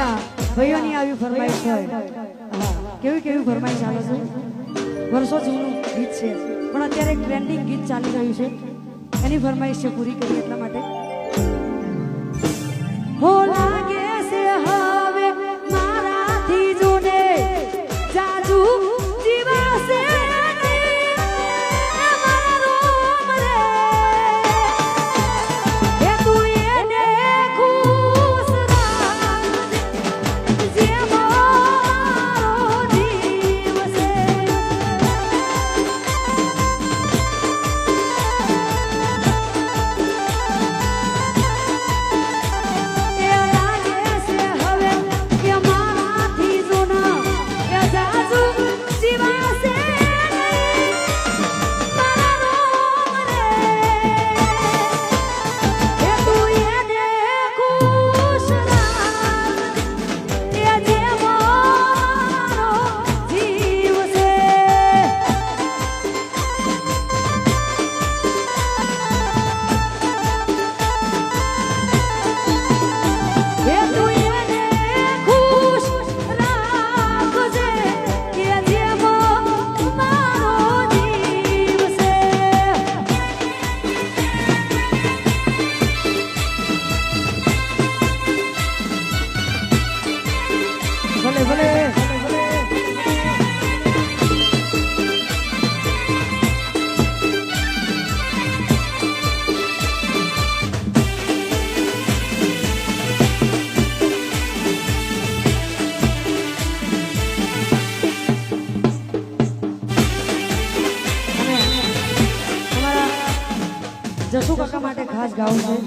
ભાઈઓની આવી ફરમાઈશ હોય કેવી કેવી ફરમાઈશ આવે છે? વર્ષો જૂનું ગીત છે. પણ અત્યારે એક ટ્રેન્ડિંગ ગીત ચાલી રહ્યું છે. એની ફરમાઈશ છે પૂરી કરી એટલા માટે. જસુ કાકા માટે ખાસ ગાવું છે